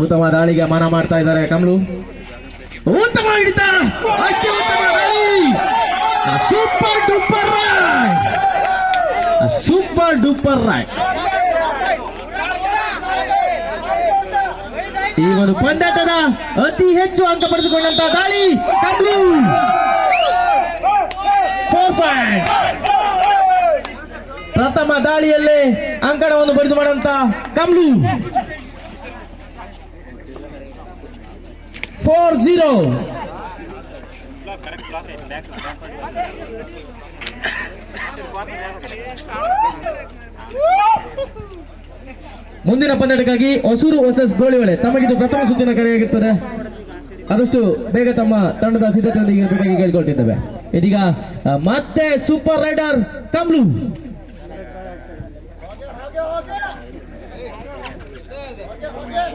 ಉತ್ತಮ ದಾಳಿಗೆ ಮನ ಮಾಡ್ತಾ ಇದ್ದಾರೆ ಕಮ್ಲು. ಉತ್ತಮ super duper raid. Super duper raid. ಈ ಒಂದು ಪಂದ್ಯಾಟದ ಅತಿ ಹೆಚ್ಚು ಅಂಕ ಪಡೆದುಕೊಂಡಂತ ದಾಳಿ ಕಮ್ಲು ಫೋರ್ ಪಾಯಿಂಟ್ ಪ್ರಥಮ ದಾಳಿಯಲ್ಲೇ ಅಂಕಣವನ್ನು ಬರೆದು ಮಾಡಂತ ಕಮ್ಲು. ಫೋರ್ ಜೀರೋ ಮುಂದಿನ ಪಂದ್ಯಕ್ಕಾಗಿ ಹೊಸೂರು ವರ್ಸಸ್ ಗೋಳಿವಳೆ. ತಮಗಿದು ಪ್ರಥಮ ಸುತ್ತಿನ ಕರೆಯಾಗಿರ್ತದೆ. ಆದಷ್ಟು ಬೇಗ ತಮ್ಮ ತಂಡದ ಸಿದ್ಧತೆಯೊಂದಿಗೆ ಕೇಳಿಕೊಳ್ತಿದ್ದೇವೆ. ಇದೀಗ ಮತ್ತೆ ಸೂಪರ್ ರೈಡರ್ ಕಮ್ಲು.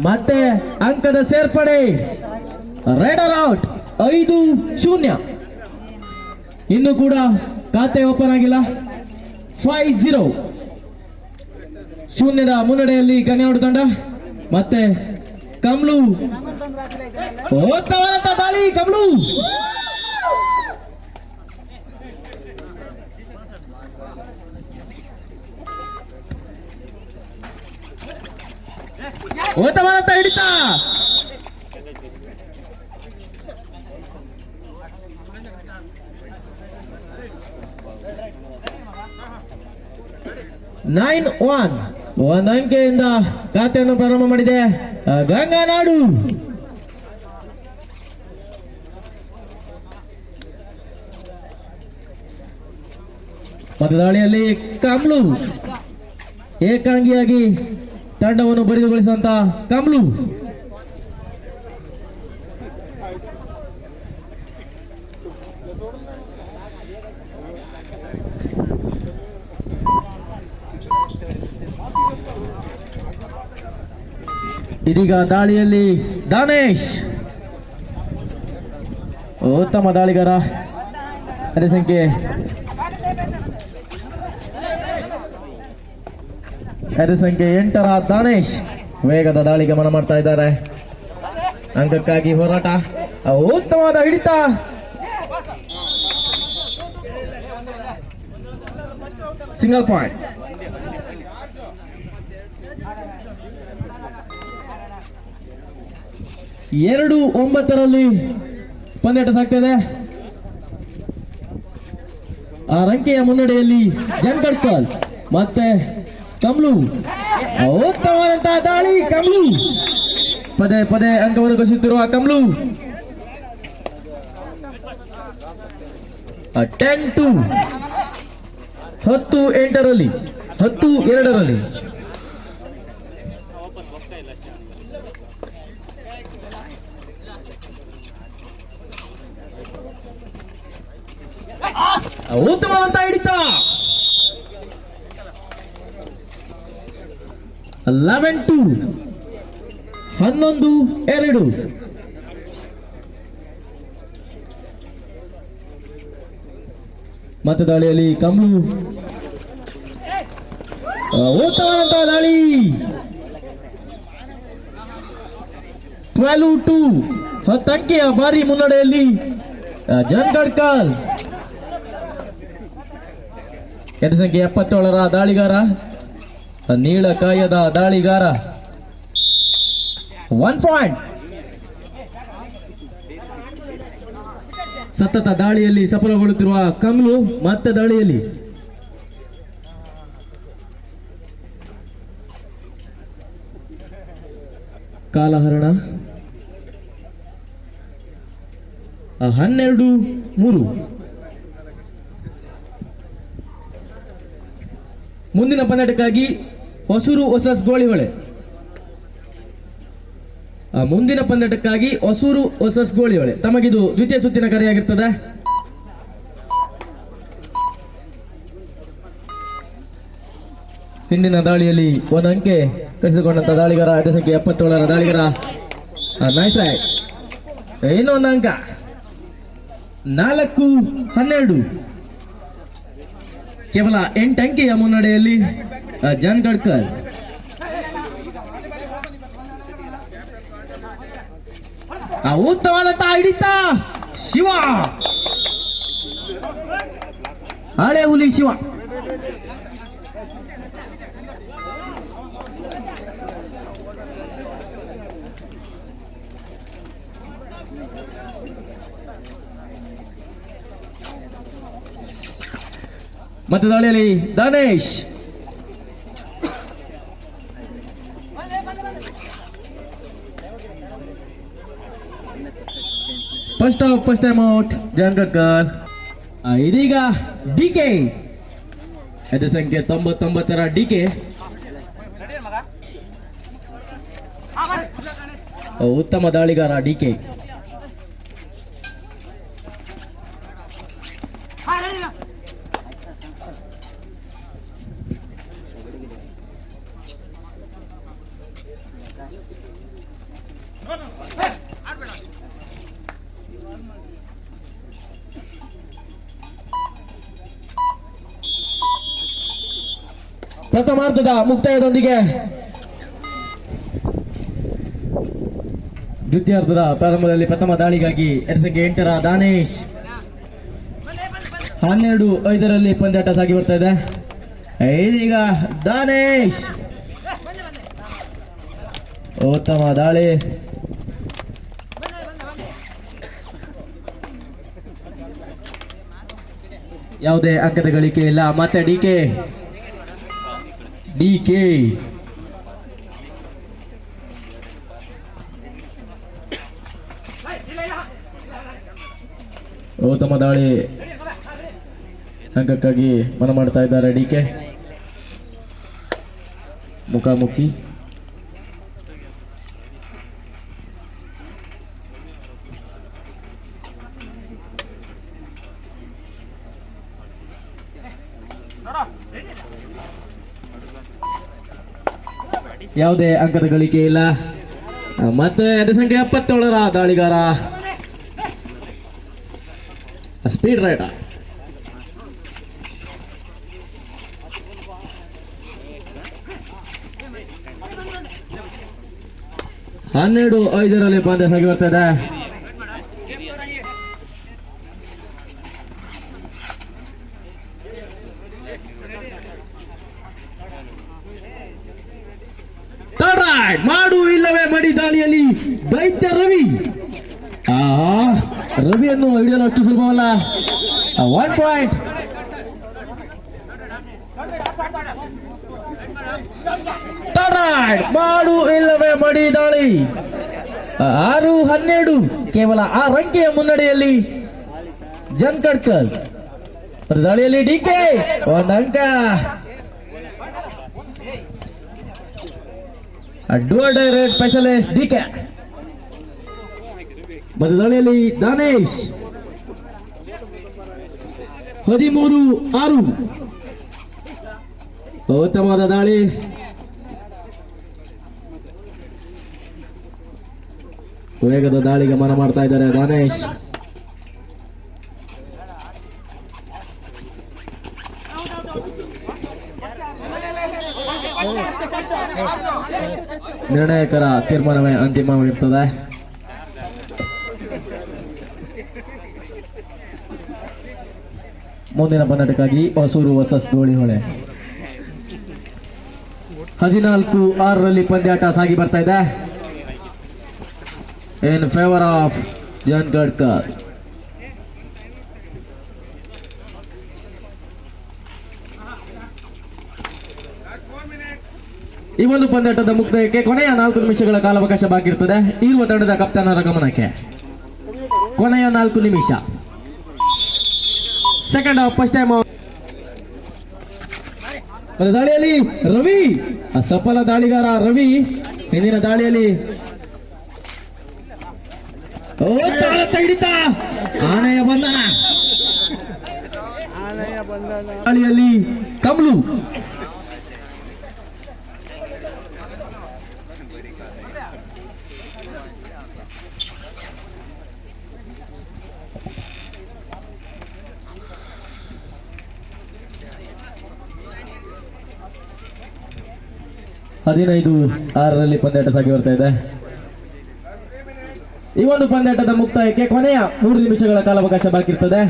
ಮತ್ತೆ ಅಂಕದ ಸೇರ್ಪಡೆ. ರೈಡರ್ ಔಟ್ ಐದು ಶೂನ್ಯ. ಇನ್ನು ಕೂಡ ಖಾತೆ ಓಪನ್ ಆಗಿಲ್ಲ. ಫೈವ್ ಜೀರೋ ಶೂನ್ಯದ ಮುನ್ನಡೆಯಲ್ಲಿ ಗಣ್ಯನಾಡು ತಂಡ. ಮತ್ತೆ ಕಮ್ಲು. ಉತ್ತಮವಾದಂತಹ ದಾಳಿ, ಕಮ್ಲು. ಉತ್ತಮವಾದಂತಹ ಹಿಡಿತ ನೈನ್ ಒನ್ ಒಂದು ಅಂಕೆಯಿಂದ ಖಾತೆಯನ್ನು ಪ್ರಾರಂಭ ಮಾಡಿದೆ ಆ, ಗಂಗಾನಾಡು ಮತ್ತು ದಾಳಿಯಲ್ಲಿ ಕಮ್ಲು ಏಕಾಂಗಿಯಾಗಿ ತಂಡವನ್ನು ಬರಿದುಗೊಳಿಸುವಂತ ಕಮ್ಲು. ಇದೀಗ ದಾಳಿಯಲ್ಲಿ ದಾನೇಶ್. ಉತ್ತಮ ದಾಳಿಗಾರ ಅದೇ ಸಂಖ್ಯೆ ಅದೇ ಸಂಖ್ಯೆ ಎಂಟರ ದಾನೇಶ್ ವೇಗದ ದಾಳಿ ಗಮನ ಮಾಡ್ತಾ ಇದ್ದಾರೆ. ಅಂಕಕ್ಕಾಗಿ ಹೋರಾಟ ಉತ್ತಮವಾದ ಹಿಡಿತ. ಸಿಂಗಲ್ ಪಾಯಿಂಟ್ ಎರಡು ಒಂಬತ್ತರಲ್ಲಿ ಪಂದ್ಯಾಟ ಸಾಕ್ತಿದೆ ಆ ರಂಕೆಯ ಮುನ್ನಡೆಯಲ್ಲಿ ಜನ್ಕಡ್ಕಲ್ ಮತ್ತೆ ಕಮ್ಲು ಉತ್ತಮವಾದಂತಹ ದಾಳಿ ಕಮ್ಲು ಪದೇ ಪದೇ ಅಂಕವನ್ನು ಘೋಷಿಸುತ್ತಿರುವ ಕಮ್ಲು ಟೆನ್ ಟು ಹತ್ತು ಎಂಟರಲ್ಲಿ ಹತ್ತು ಎರಡರಲ್ಲಿ ಉತ್ತಮವಂತ ಹಿಡಿತ ಲೆವೆನ್ ಟು ಹನ್ನೊಂದು ಎರಡು. ಮತ್ತೆ ದಾಳಿಯಲ್ಲಿ ಕಮ್ಲು ಆ, ದಾಳಿ. ಟ್ವೆಲ್ವ್ ಟು ಹತ್ತಂಕೆಯ ಭಾರಿ ಮುನ್ನಡೆಯಲ್ಲಿ ಜನ್ ಗಡ್ಕಾಲ್ ಎದ ಸಂಖ್ಯೆ ಎಪ್ಪತ್ತೇಳರ ದಾಳಿಗಾರ. ನೀಳಕಾಯದ ದಾಳಿಗಾರ. ಒನ್ ಪಾಯಿಂಟ್ ಸತತ ದಾಳಿಯಲ್ಲಿ ಸಫಲಗೊಳ್ಳುತ್ತಿರುವ ಕಮಲು ಮತ್ತೆ ದಾಳಿಯಲ್ಲಿ. ಕಾಲಹರಣ. ಹನ್ನೆರಡು, ಮೂರು. ಮುಂದಿನ ಪಂದ್ಯಕ್ಕಾಗಿ ಹೊಸೂರು ಹೊಸಸ್ ಗೋಳಿಹೊಳೆ ಮುಂದಿನ ಪಂದ್ಯಟಕ್ಕಾಗಿ ಹೊಸೂರು ಹೊಸಸ್ ಗೋಳಿಹೊಳೆ ತಮಗಿದು ದ್ವಿತೀಯ ಸುತ್ತಿನ ಕರೆಯಾಗಿರ್ತದೆ. ಹಿಂದಿನ ದಾಳಿಯಲ್ಲಿ ಒಂದು ಅಂಕೆ ಕಸಿದುಕೊಂಡಂತ ದಾಳಿಗರ ಅದೇ ಸಂಖ್ಯೆ ಎಪ್ಪತ್ತೇಳರ ದಾಳಿಗರ. ನೈಸ್ ರೈಟ್ ಇನ್ನೊಂದು ಅಂಕ. ನಾಲ್ಕು ಹನ್ನೆರಡು. ಕೇವಲ ಎಂಟು ಅಂಕೆಯ ಮುನ್ನಡೆಯಲ್ಲಿ ಆ, ಜಾನ್ ಗಡ್ಕರ್ ಆ ಉತ್ತಮವಾದಂತ ಹಿಡಿತ ಶಿವ ಹಳೆ ಹುಲಿ ಶಿವ ಮತ್ತೆ ದಾಳಿಯಲ್ಲಿ Danesh first half first time out Jangadkar ಇದೀಗ ಡಿ ಕೆ ಅದೇ ಸಂಖ್ಯೆ ತೊಂಬತ್ತೊಂಬತ್ತರ ಡಿ ಕೆ ಉತ್ತಮ ದಾಳಿಗಾರ ಡಿ ಕೆ ಪ್ರಥಮಾರ್ಧದ ಮುಕ್ತಾಯದೊಂದಿಗೆ ದ್ವಿತೀಯಾರ್ಧದ ಪ್ರಾರಂಭದಲ್ಲಿ ಪ್ರಥಮ ದಾಳಿಗಾಗಿ ಎರಡು ಸಂಖ್ಯೆ ಎಂಟರ ದಾನೇಶ್ ಹನ್ನೆರಡು ಐದರಲ್ಲಿ ಪಂದ್ಯಾಟ ಸಾಗಿ ಬರ್ತಾ ಇದೆ. ಇದೀಗ ದಾನೇಶ್ ಉತ್ತಮ ದಾಳಿ. ಯಾವುದೇ ಅಂಕದ ಗಳಿಕೆ ಇಲ್ಲ. ಮತ್ತೆ ಡಿ ಡಿ ಕೆ. ಉತ್ತಮ ದಾಳಿ. ಅಂಕಕ್ಕಾಗಿ ಮನ ಮಾಡ್ತಾ ಇದ್ದಾರೆ ಡಿ ಕೆ. ಮುಖಾಮುಖಿ. ಯಾವುದೇ ಅಂಕದ ಗಳಿಕೆ ಇಲ್ಲ. ಮತ್ತೆ ಅದೇ ಸಂಖ್ಯೆ ಎಪ್ಪತ್ತೇಳರ ದಾಳಿಗಾರ. ಸ್ಪೀಡ್ ರೈಡರ್ ಹನ್ನೆರಡು ಐದರಲ್ಲಿ ಪಂದ್ಯ ಸಾಗಿ ಬರ್ತಾ ಇದೆ. ಮಾಡು ಇಲ್ಲವೇ ಮಡಿ ದಾಳಿಯಲ್ಲಿ. ದೈತ್ಯ ರವಿ. ಆ, ರವಿಯನ್ನು ಹಿಡಿಯಲು ಅಷ್ಟು ಸುಲಭವಲ್ಲ. ಒನ್ ಪಾಯಿಂಟ್ ಮಾಡು ಇಲ್ಲವೇ ಮಡಿ ದಾಳಿ. ಆರು ಹನ್ನೆರಡು, ಕೇವಲ ಆ ರಂಕೆಯ ಮುನ್ನಡೆಯಲ್ಲಿ ಜನ್ ಕಡ್ಕಲ್ ದಾಳಿಯಲ್ಲಿ ಡಿ ಕೆ, ಒಂದು ಅಂಕ. ಡೈರೆಕ್ಟ್ ಸ್ಪೆಷಲಿಸ್ಟ್ ಡಿ ಕೆ ಮತ್ತು ದಾಳಿಯಲ್ಲಿ ದಾನೇಶ್. ಹದಿಮೂರು, ಆರು. ಉತ್ತಮವಾದ ದಾಳಿ. ವೇಗದ ದಾಳಿಗೆ ಮನ ಮಾಡ್ತಾ ಇದ್ದಾರೆ ದಾನೇಶ್. ನಿರ್ಣಾಯಕರ ತೀರ್ಮಾನವೇ ಅಂತಿಮವಾಗಿರ್ತದೆ. ಮುಂದಿನ ಪಂದ್ಯಕ್ಕಾಗಿ ಹೊಸೂರು ವರ್ಸಸ್ ಗೋಳಿಹೊಳೆ. ಹದಿನಾಲ್ಕು ಆರರಲ್ಲಿ ಪಂದ್ಯಾಟ ಸಾಗಿ ಬರ್ತಾ ಇದೆ. In favour of Jan Gadkar ಈ ಒಂದು ಪಂದ್ಯಾಟದ ಮುಕ್ತಾಯಕ್ಕೆ ಕೊನೆಯ ನಾಲ್ಕು ನಿಮಿಷಗಳ ಕಾಲಾವಕಾಶ ಬಾಕಿ ಇರ್ತದೆ. ಇರುವ ತಂಡದ ಕಪ್ತಾನರ ಗಮನಕ್ಕೆ ಕೊನೆಯ ನಾಲ್ಕು ನಿಮಿಷ. ಸೆಕೆಂಡ್ ಹಾಫ್ ಫಸ್ಟ್ ಟೈಮ್ ದಾಳಿಯಲ್ಲಿ ರವಿ, ಸಫಲ ದಾಳಿಗಾರ ರವಿ. ಹಿಂದಿನ ದಾಳಿಯಲ್ಲಿ ಆನೆಯ ಬಂಧನ. ದಾಳಿಯಲ್ಲಿ ಕಮಲು. ಹದಿನೈದು, ಆರರಲ್ಲಿ ಪಂದ್ಯಾಟ ಸಾಗಿ ಬರ್ತಾ ಇದೆ. ಈ ಒಂದು ಪಂದ್ಯಾಟದ ಮುಕ್ತಾಯಕ್ಕೆ ಕೊನೆಯ ಮೂರು ನಿಮಿಷಗಳ ಕಾಲಾವಕಾಶ ಬಾಕಿ ಇರ್ತದೆ.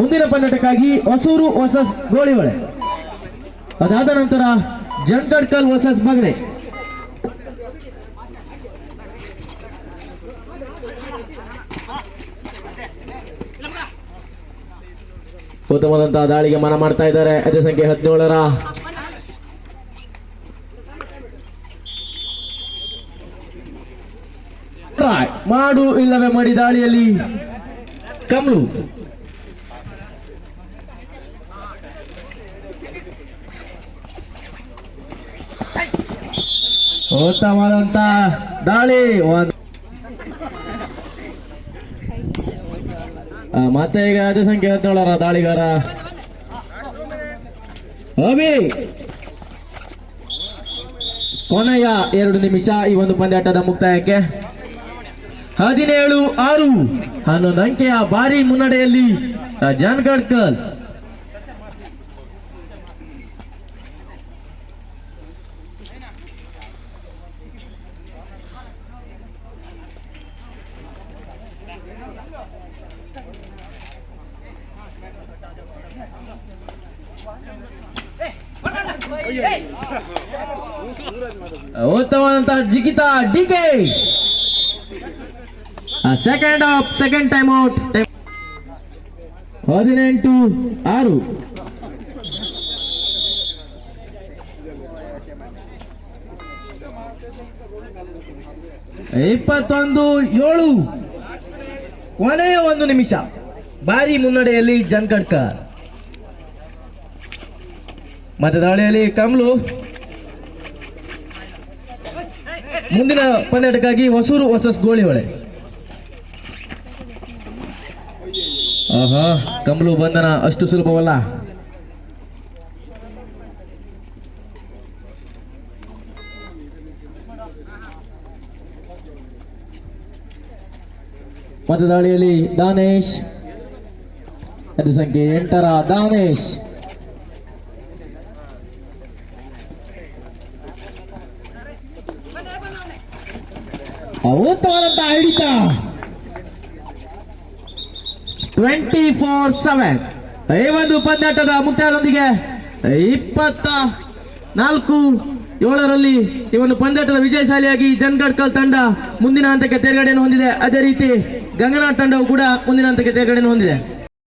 ಮುಂದಿನ ಪಂದ್ಯಾಟಕ್ಕಾಗಿ ಹೊಸೂರು ವರ್ಸಸ್ ಗೋಳಿವಳೆ ಅದಾದ ನಂತರ ಜಂಕಡ್ಕಲ್ ವರ್ಸಸ್ ಬಗ್ನೆ ಉತ್ತಮವಾದಂತಹ ದಾಳಿಗೆ ಮನ ಮಾಡ್ತಾ ಇದ್ದಾರೆ. ಅದೇ ಸಂಖ್ಯೆ ಹದಿನೇಳರ. ಮಾಡು ಇಲ್ಲವೇ ಮಾಡಿ ದಾಳಿಯಲ್ಲಿ. ಕಮ್ಲು. ಉತ್ತಮವಾದಂತ ದಾಳಿ. ಮತ್ತೆ ಈಗ ಅದೇ ಸಂಖ್ಯೆ ಹದಿನೇಳರ ದಾಳಿಗಾರ. ಅಭಿ. ಕೊನೆಯ ಎರಡು ನಿಮಿಷ ಈ ಒಂದು ಪಂದ್ಯಾಟದ ಮುಕ್ತಾಯಕ್ಕೆ ಹದಿನೇಳು ಆರು. ಹನ್ನೊಂದು ಅಂಕೆಯ ಭಾರಿ ಮುನ್ನಡೆಯಲ್ಲಿ ಜಾನ್ ಗಡ್ಕಲ್ ಉತ್ತಮವಾದಂತಹ ಜಿಗಿತ DK second half second time out ಹದಿನೆಂಟು, ಆರು. ಇಪ್ಪತ್ತೊಂದು, ಏಳು. ಕೊನೆಯ ಒಂದು ನಿಮಿಷ. ಭಾರಿ ಮುನ್ನಡೆಯಲ್ಲಿ ಜನ್ಕಡ್ಕರ್. ಮತ್ತೆ ದಾಳಿಯಲ್ಲಿ ಕಮ್ಲು. ಮುಂದಿನ ಪಂದ್ಯಾಟಕ್ಕಾಗಿ ಹೊಸೂರು ವರ್ಸಸ್ ಗೋಳಿಹೊಳೆ. ಆಹಾ ಕಮಲು ಬಂಧನ ಅಷ್ಟು ಸುಲಭವಲ್ಲ? ಮತದಾಳಿಯಲ್ಲಿ ದಾಳಿಯಲ್ಲಿ ದಾನೇಶ್ ಅದು ಸಂಖ್ಯೆ ಎಂಟರ ದಾನೇಶ್. ಉತ್ತಮವಾದಂತಹ ಹಿಡಿತ. ಟ್ವೆಂಟಿ ಫೋರ್ ಸೆವೆನ್ ಈ ಒಂದು ಪಂದ್ಯಾಟದ ಮುಕ್ತಾಯದೊಂದಿಗೆ ಇಪ್ಪತ್ತ ನಾಲ್ಕು ಏಳರಲ್ಲಿ ಈ ಒಂದು ಪಂದ್ಯಾಟದ ವಿಜಯಶಾಲಿಯಾಗಿ ಜನ್ಗಡ್ಕಲ್ ತಂಡ ಮುಂದಿನ ಹಂತಕ್ಕೆ ತೇರ್ಗಡೆಯನ್ನು ಹೊಂದಿದೆ. ಅದೇ ರೀತಿ ಗಂಗನಾಥ್ ತಂಡವು ಕೂಡ ಮುಂದಿನ ಹಂತಕ್ಕೆ ತೇರ್ಗಡೆಯನ್ನು ಹೊಂದಿದೆ.